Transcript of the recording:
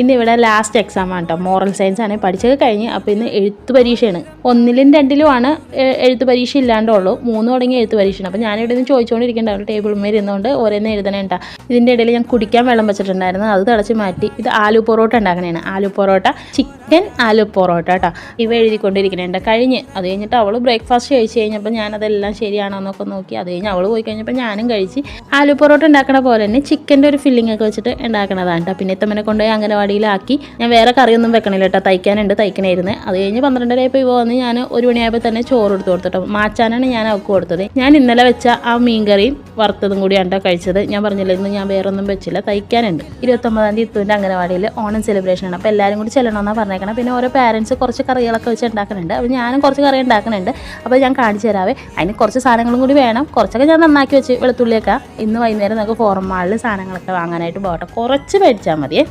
ഇന്ന് ഇവിടെ last exam ആണ് കേട്ടോ മോറൽ സയൻസ് ആണ്. പഠിച്ചത് കഴിഞ്ഞ് അപ്പോൾ ഇന്ന് എഴുത്ത് പരീക്ഷയാണ്. ഒന്നിലും രണ്ടിലുമാണ് എഴുത്ത് പരീക്ഷ ഇല്ലാണ്ടുള്ളൂ. മൂന്ന് തുടങ്ങി എഴുത്ത് പരീക്ഷയാണ്. അപ്പോൾ ഞാനിവിടെ നിന്ന് ചോദിച്ചുകൊണ്ടിരിക്കേണ്ടാവും ടേബിൾ മേൽ ഇരുന്നുകൊണ്ട് ഓരോന്ന് എഴുതണേണ്ട. ഇതിന്റെ ഇടയിൽ ഞാൻ കുടിക്കാൻ വെള്ളം വെച്ചിട്ടുണ്ടായിരുന്നു. അത് തിളച്ച് മാറ്റി ഇത് ആലു പൊറോട്ട ഉണ്ടാക്കണേണ്. ആലു പൊറോട്ട ചിക്കൻ ആലു പൊറോട്ട കേട്ടോ ഇവ എഴുതിക്കൊണ്ടിരിക്കണേണ്ട. കഴിഞ്ഞ് അത് കഴിഞ്ഞിട്ട് അവൾ ബ്രേക്ക്ഫാസ്റ്റ് കഴിച്ച് കഴിഞ്ഞപ്പോൾ ഞാനതെല്ലാം ശരിയാണോ എന്നൊക്കെ നോക്കി അത് കഴിഞ്ഞ് അവൾ പോയി കഴിഞ്ഞപ്പോൾ ഞാനും കഴിച്ച് ആലു പൊറോട്ട ഉണ്ടാക്കണ പോലെ തന്നെ ചിക്കന്റെ ഒരു ഫില്ലിംഗ് ഒക്കെ വെച്ചിട്ട് ഉണ്ടാക്കണതാണ് കേട്ടോ പിന്നെ ഇത്തമ്മനെ കൊണ്ടുപോയി അംഗനവാടിയിലാക്കി ഞാൻ വേറെ കറിയൊന്നും വെക്കണില്ല കേട്ടോ. തയ്ക്കാനുണ്ട് തയ്ക്കണായിരുന്നു. അത് കഴിഞ്ഞ് പന്ത്രണ്ടരയപ്പോൾ ഇവ വന്ന് ഞാൻ ഒരു മണിയായപ്പോൾ തന്നെ ചോറ് എടുത്ത് കൊടുത്തിട്ടോ മാച്ചാനാണ് ഞാൻ അവൾക്ക് കൊടുത്തത്. ഞാൻ ഇന്നലെ വെച്ച ആ മീൻകറിയും വറുത്തതും കൂടിയാണ് കേട്ടോ കഴിച്ചത്. ഞാൻ പറഞ്ഞില്ല ഇന്ന് ഞാൻ വേറെ ഒന്നും വെച്ചില്ല തയ്ക്കാനുണ്ട്. ഇരുപത്തൊമ്പതാം തീയതി ഇത്തുവിന്റെ അംഗനവാടിയിൽ ഓണം സെലിബ്രേഷൻ ആണ്. അപ്പോൾ എല്ലാവരും കൂടി ചെല്ലണമെന്നാണ് പറഞ്ഞേക്കണം. പിന്നെ ഓരോ പാരൻസ് കുറച്ച് കറികളൊക്കെ വെച്ച് ഉണ്ടാക്കുന്നുണ്ട് അപ്പോൾ ഞാനും കുറച്ച് കറി ഉണ്ടാക്കുന്നുണ്ട് അപ്പോൾ ഞാൻ കാണിച്ചു തരാവേ. അതിന് കുറച്ച് സാധനങ്ങളും കൂടി വേണം. കുറച്ചൊക്കെ ഞാൻ നന്നാക്കി വെച്ച് വെളുത്തുള്ളിയൊക്കെ ഇന്ന് വൈകുന്നേരം നമുക്ക് ഫോറം മാളിൽ സാധനങ്ങളൊക്കെ വാങ്ങാനായിട്ട് പോകട്ടെ. കുറച്ച് മേടിച്ചാൽ മതിയേ.